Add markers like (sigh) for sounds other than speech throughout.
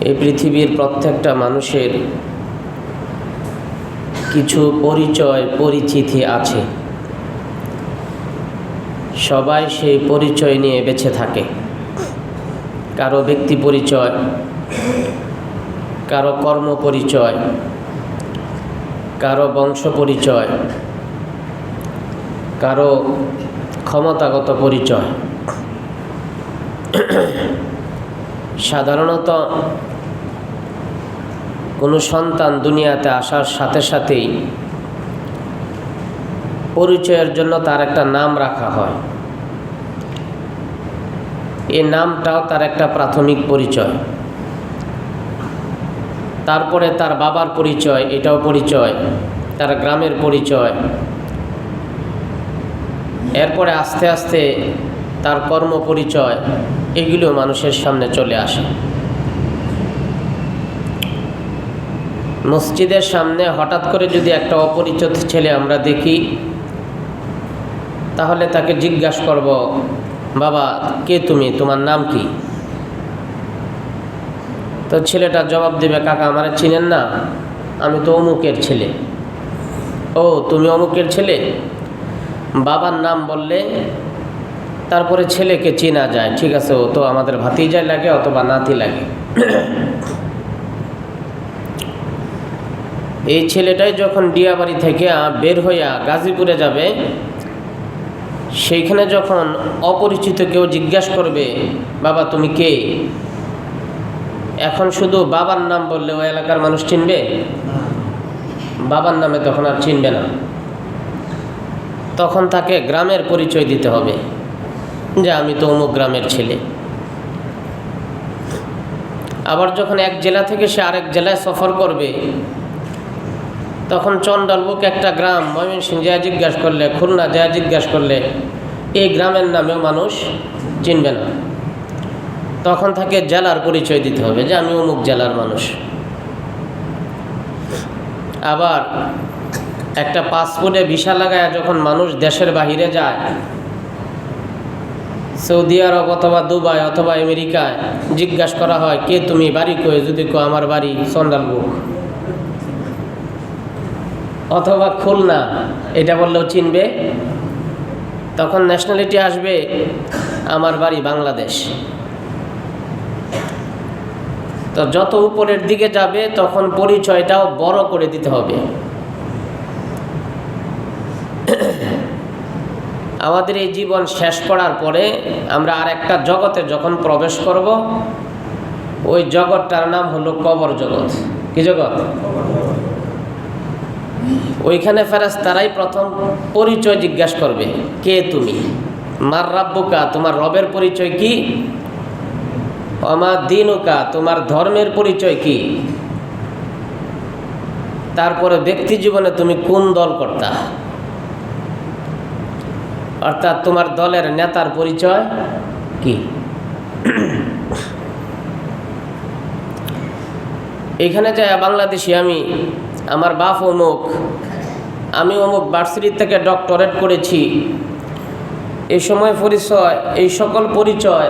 এই পৃথিবীর প্রত্যেকটা মানুষের কিছু পরিচয়, পরিচিতি আছে। সবাই সেই পরিচয় নিয়ে বেঁচে থাকে। কারও ব্যক্তি পরিচয়, কারও কর্ম পরিচয়, কারও বংশ পরিচয়, কারও ক্ষমতাগত পরিচয়। সাধারণত কোনো সন্তান দুনিয়াতে আসার সাথে সাথেই পরিচয়ের জন্য তার একটা নাম রাখা হয়। এই নামটাও তার একটা প্রাথমিক পরিচয়। তারপরে তার বাবার পরিচয়, এটাও পরিচয়, তার গ্রামের পরিচয়। এরপরে আস্তে আস্তে তার কর্ম পরিচয় এগুলো মানুষের সামনে চলে আসে। মসজিদের সামনে হঠাৎ করে যদি একটা অপরিচিত ছেলে আমরা দেখি, তাহলে তাকে জিজ্ঞাসা করব, বাবা, কে তুমি? তোমার নাম কি? তো ছেলেটা জবাব দেবে, কাকা, আমার চিনেন না, আমি তো অমুকের ছেলে। ও, তুমি অমুকের ছেলে? বাবার নাম বললে তারপরে ছেলেকে চেনা যায়। ঠিক আছে, ও তো আমাদের ভাতিজায় লাগে, অথবা নাতি লাগে। এই ছেলেটাই যখন ডিয়াবাড়ি থেকে বের হইয়া গাজীপুরে যাবে, সেইখানে যখন অপরিচিত কেউ জিজ্ঞাসা করবে, বাবা, তুমি কে? এখন শুধু বাবার নাম বললে ওই এলাকার মানুষ চিনবে? বাবার নামে তখন আর চিনবে না। তখন তাকে গ্রামের পরিচয় দিতে হবে যে আমি তো অমুক গ্রামের ছেলে। আবার যখন এক জেলা থেকে সে আরেক জেলায় সফর করবে তখন চন্ডালবুক একটা গ্রাম, ময়মনসিংহ যা জিজ্ঞাসা করলে, খুলনা যা জিজ্ঞাসা করলে, এই গ্রামের নামেও মানুষ চিনবে না। তখন তাকে জেলার পরিচয় দিতে হবে যে, আমি অমুক জেলার মানুষ। আবার একটা পাসপোর্টে ভিসা লাগায় যখন মানুষ দেশের বাহিরে যায়, সৌদি আরব অথবা দুবাই অথবা আমেরিকায় জিজ্ঞাসা করা হয়, কে তুমি? বাড়ি কয়ে যদি কো আমার বাড়ি সন্ডালবুক অথবা খুলনা, এটা বললেও চিনবে। তখন ন্যাশনালিটি আসবে আমার বাড়ি বাংলাদেশ। তো যত উপরের দিকে যাবে, তখন পরিচয়টাও বড় করে দিতে হবে। আমাদের এই জীবন শেষ করার পরে আমরা আর একটা জগতে যখন প্রবেশ করব, ওই জগৎটার নাম হলো কবর জগৎ। কি জগৎ? ওইখানে ফেরাস, তারাই প্রথম পরিচয় জিজ্ঞাসা করবে, কে তুমি? মার রাব্বুকা, তোমার রবের পরিচয় কি? আমার দিনুকা, তোমার ধর্মের পরিচয় কি? তারপরে ব্যক্তি জীবনে তুমি কোন দল করতা? অর্থাৎ তোমার দলের নেতার পরিচয় কি? এখানে যায় বাংলাদেশি আমি আমার বাপ অমুক, আমি অমুক ভার্সিটি থেকে ডক্টরেট করেছি। এই সময় পরিচয়, এই সকল পরিচয়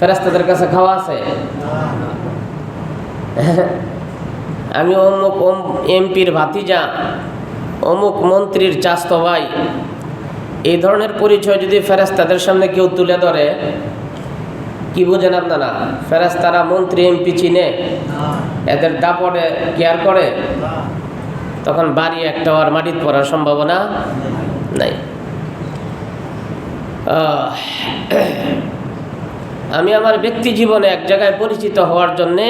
ফেরাস্তাদের কাছে খাওয়া আছে। (laughs) আমি অমুক এমপির ভাতিজা, অমুক মন্ত্রীর চাস্ত ভাই। এই ধরনের পরিচয় যদি ফেরাস্তাদের সামনে কেউ তুলে ধরে, কি বুঝেন আপনারা? ফেরাস্তারা মন্ত্রী, এমপি চিনে, এদের দাপটে কেয়ার করে? তখন বাড়ি একটা আর মাটিত পড়ার সম্ভাবনা নাই। আমি আমার ব্যক্তি জীবনে এক জায়গায় পরিচিত হওয়ার জন্যে,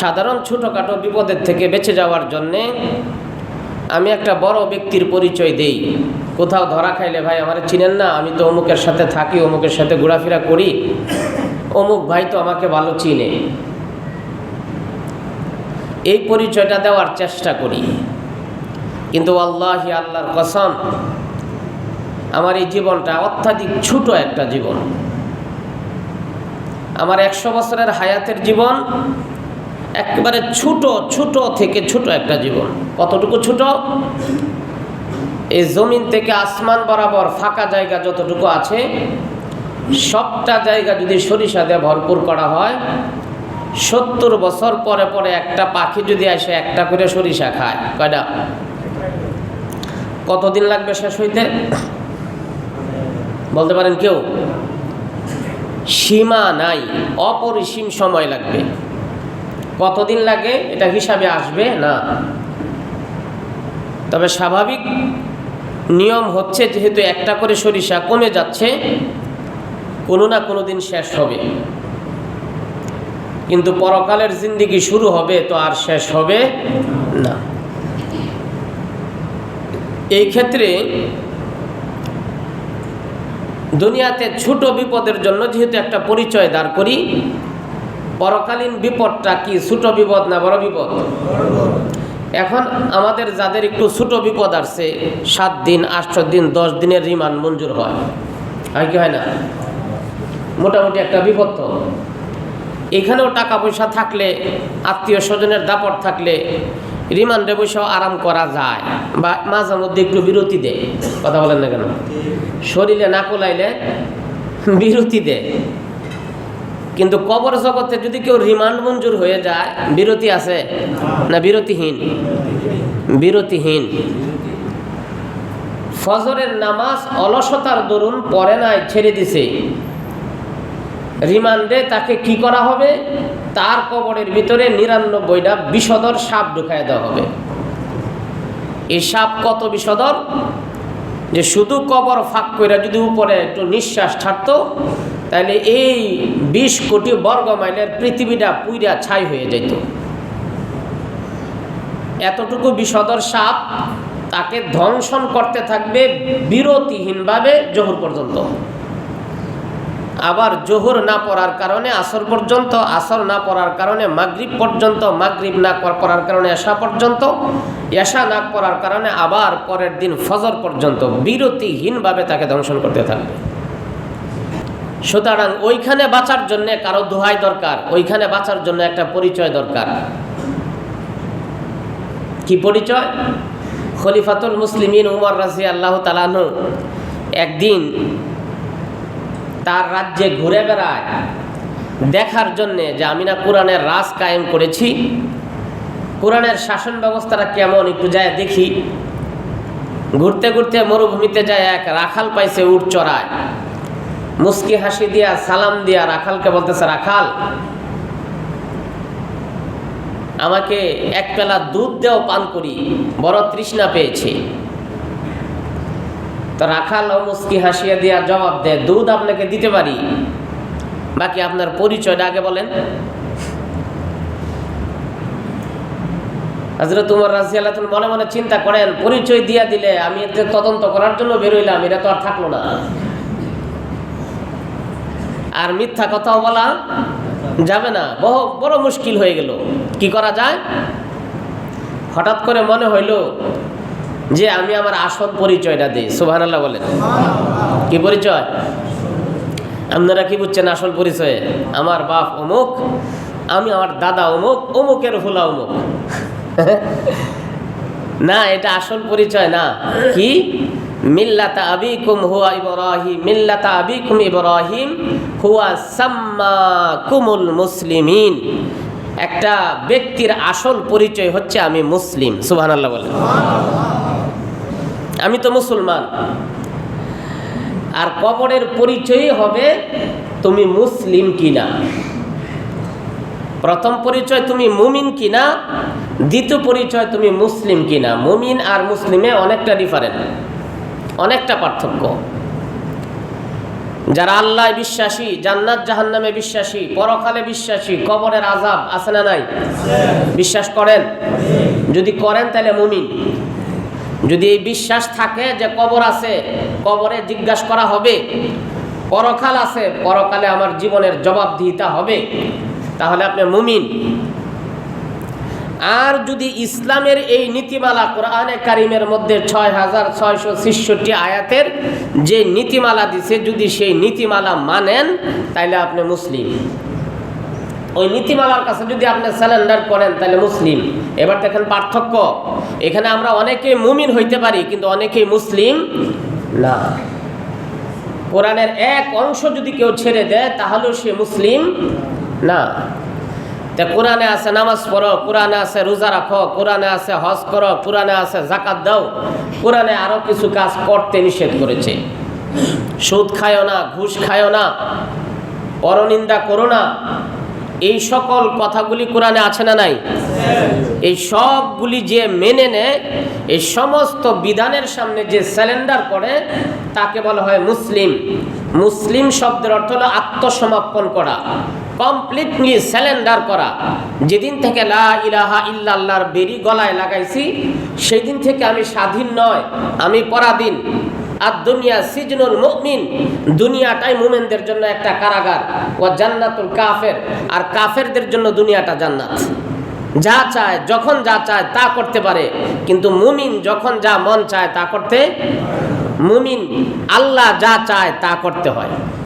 সাধারণ ছোটোখাটো বিপদের থেকে বেঁচে যাওয়ার জন্যে আমি একটা বড় ব্যক্তির পরিচয় দেই। কোথাও ধরা খাইলে ভাই আমার চিনেন না, আমি তো অমুকের সাথে থাকি, অমুকের সাথে ঘোরাফেরা করি। অমুক ভাই তো আমাকে ভালো চিনে। এই পরিচয়টা দেওয়ার চেষ্টা করি। কিন্তু আল্লাহি আল্লাহর কসম, আমার এই জীবনটা অত্যাধিক ছোট একটা জীবন। আমার একশো বছরের হায়াতের জীবন একেবারে ছোট ছোট থেকে ছোট একটা জীবন। কতটুকু ছোট? এই জমিন থেকে আসমান বরাবর ফাঁকা জায়গা যতটুকু আছে, সবটা জায়গা যদি সরিষা দিয়ে ভরপুর করা হয় সত্তর বছর পরে পরে একটা পাখি যদি আসে, একটা করে সরিষা খায়। কয়টা? কতদিন লাগবে শেষ হইতে? বলতে পারেন কেউ? সীমা নাই, অপরিসীম সময় লাগবে। কতদিন লাগে? এটা হিসাবে আসবে না। তবে স্বাভাবিক নিয়ম হচ্ছে, যেহেতু একটা করে সরিষা কমে যাচ্ছে, কোনো না কোনো দিন শেষ হবে। কিন্তু পরকালের জিন্দিগি শুরু হবে তো আর শেষ হবে না। এই ক্ষেত্রে দুনিয়াতে ছোট বিপদের জন্য যেহেতু একটা পরিচয় দাঁড় করি, পরকালীন বিপদটা কি, ছোট বিপদ না বড় বিপদ? এখন আমাদের যাদের একটু ছোট বিপদ আসছে, সাত দিন আট দিন, দশ দিনের রিমান্ড মঞ্জুর হয়। আর কি হয় না? মোটামুটি একটা বিপদ তো। এখানেও টাকা পয়সা থাকলে, আত্মীয় স্বজনের দাপট থাকলে রিমান্ডে বসেও আরাম করা যায় বা মাঝে মধ্যে একটু বিরতি দেয়। কথা বলেন না কেন? শরীরে না কোলাইলে বিরতি দেয়। কিন্তু কবর জগতে যদি কেউ রিমান্ড মঞ্জুর হয়ে যায়, বিরতি আছে না বিরতিহীন? বিরতিহীন। ফজরের নামাজ অলসতার দরুন পরে নাই, ছেড়ে দিছে। রিমান্ডে তাকে কি করা হবে? তার কবরের ভিতরে নিরানব্বইটা বিষদর সাপ ঢুকাই দেওয়া হবে। এই সাপ কত বিষদর যে শুধু কবর ফাঁক করে যদি উপরে একটু নিঃশ্বাস ছাড়তো, তাহলে এই বিশ কোটি বর্গ মাইলের পৃথিবীটা পুইরা ছাই হয়ে যেত। এতটুকু বিষদর সাপ তাকে ধ্বংসন করতে থাকবে বিরতিহীনভাবে জহুর পর্যন্ত। আবার জোহর না পড়ার কারণে আসর পর্যন্ত, আসর না পড়ার কারণে, মাগরিব পর্যন্ত, মাগরিব না পড়ার কারণে এশা পর্যন্ত, এশা না পড়ার কারণে আবার পরের দিন ফজর পর্যন্ত বিরতিহীনভাবে তাকে ধ্বংসন করতে থাকবে। সুতরাং ওইখানে বাঁচার জন্য কারও দোহাই দরকার, ওইখানে বাঁচার জন্য একটা পরিচয় দরকার। কি পরিচয়? খলিফাতুল মুসলিমিন উমর রাজি আল্লাহ তালানু একদিন তার রাজ্যে ঘুরে বেড়ায়। দেখার জন্যে যে আমি না কোরআনের রাজ কায়েম করেছি, কোরআনের শাসন ব্যবস্থাটা কেমন একটু যায় দেখি। ঘুরতে ঘুরতে মরুভূমিতে যায় এক রাখাল পাইছে উঠ চড়ায়। মুস্কি হাসি দিয়া, সালাম দিয়া রাখালকে বলতেছে, রাখাল, আমাকে এক পেলা দুধ দেও, পান করি। বড় তৃষ্ণা পেয়েছি। তো রাখাল ও মুস্কি হাসিয়া দিয়া জবাব দেয় দুধ আপনাকে দিতে পারি? বাকি আপনার পরিচয়টা আগে বলেন। হাজরত উমর মনে মনে চিন্তা করেন, পরিচয় দিয়া দিলে আমি তদন্ত করার জন্য বেরোইলাম এটা তো আর থাকল না। আর মিথ্যা কথাও বলা যাবে না, বহু, বড় মুশকিল হয়ে গেল। কি করা যায়? হঠাৎ করে মনে হইল যে আমি আমার আসল পরিচয়টা দিই। সুবাহ আল্লাহ বলেন। কি পরিচয়? আপনারা কি বুঝছেন আসল পরিচয়ে? আমার বাপ অমুক, আমি আমার দাদা অমুক, অমুকের ফুলা অমুক। (laughs) না, এটা আসল পরিচয় না। কি? মিল্লাতা আবিকুম হুয়া ইব্রাহিম, মিল্লাতা আবিকুম ইব্রাহিম হুয়া সাম্মা কুমুল মুসলিমিন। একটা ব্যক্তির আসল পরিচয় হচ্ছে আমি মুসলিম। সুবহানাল্লাহ বলেন। আমি তো মুসলমান। আর কবরের পরিচয়ই হবে তুমি মুসলিম কিনা। প্রথম পরিচয় তুমি মুমিন কিনা, দ্বিতীয় পরিচয় তুমি মুসলিম কিনা। মুমিন আর মুসলিমে অনেকটা ডিফারেন্ট অনেকটা পার্থক্য। যারা আল্লাহ বিশ্বাসী, জান্নাত জাহান্নামে বিশ্বাসী, পরকালে বিশ্বাসী, কবরের আজাব আছে না নাই? বিশ্বাস করেন? যদি করেন তাহলে মুমিন। যদি এই বিশ্বাস থাকে যে কবর আছে, কবরে জিজ্ঞাসা করা হবে, পরকাল আছে, পরকালে আমার জীবনের জবাব জবাবদিহিতা হবে, তাহলে আপনি মুমিন। আর যদি ইসলামের এই নীতিমালা কোরআনে কারিমের মধ্যে ছয় হাজার ছয়শো ছেষট্টি আয়াতের যে নীতিমালা দিছে, যদি সেই নীতিমালা মানেন তাহলে আপনি মুসলিম। ওই নীতিমালার কাছে যদি আপনি স্যালেন্ডার করেন, তাহলে মুসলিম। এবার দেখেন পার্থক্য। এখানে আমরা অনেকেই মুমিন হইতে পারি, কিন্তু অনেকেই মুসলিম না। কোরআনের এক অংশ যদি কেউ ছেড়ে দেয়, তাহলেও সে মুসলিম না। তা কোরআনে আছে নামাজ পড়ো, কোরআনে আছে রোজা রাখো, কোরআনে আছে হজ করো, কোরআনে আছে জাকাত দাও। কোরআনে আরও কিছু কাজ করতে নিষেধ করেছে। সুদ খায়ও না, ঘুষ খায়ও না, পরনিন্দা করো না। এই সকল কথাগুলি কোরআনে আছে না নাই? এই সবগুলি যে মেনে নেয়, এই সমস্ত বিধানের সামনে যে স্যালেন্ডার করে, তাকে বলা হয় মুসলিম। মুসলিম শব্দের অর্থ হলো আত্মসমর্পণ করা কমপ্লিটলি স্যালেন্ডার করা। যেদিন থেকে লা ইলাহা ইল্লাল্লাহর বেরি গলায় লাগাইছি সেই দিন থেকে আমি স্বাধীন নয়, আমি পরাধীন। আর দুনিয়া সিজনুল মুমিন। দুনিয়াটাই মুমেনদের জন্য একটা কারাগার। ও জান্নাতুল কাফের। আর কাফেরদের জন্য দুনিয়াটা জান্নাত। যা চায়, যখন যা চায় তা করতে পারে। কিন্তু মুমিন যখন যা মন চায় তা করতে, মুমিন আল্লাহ যা চায় তা করতে হয়।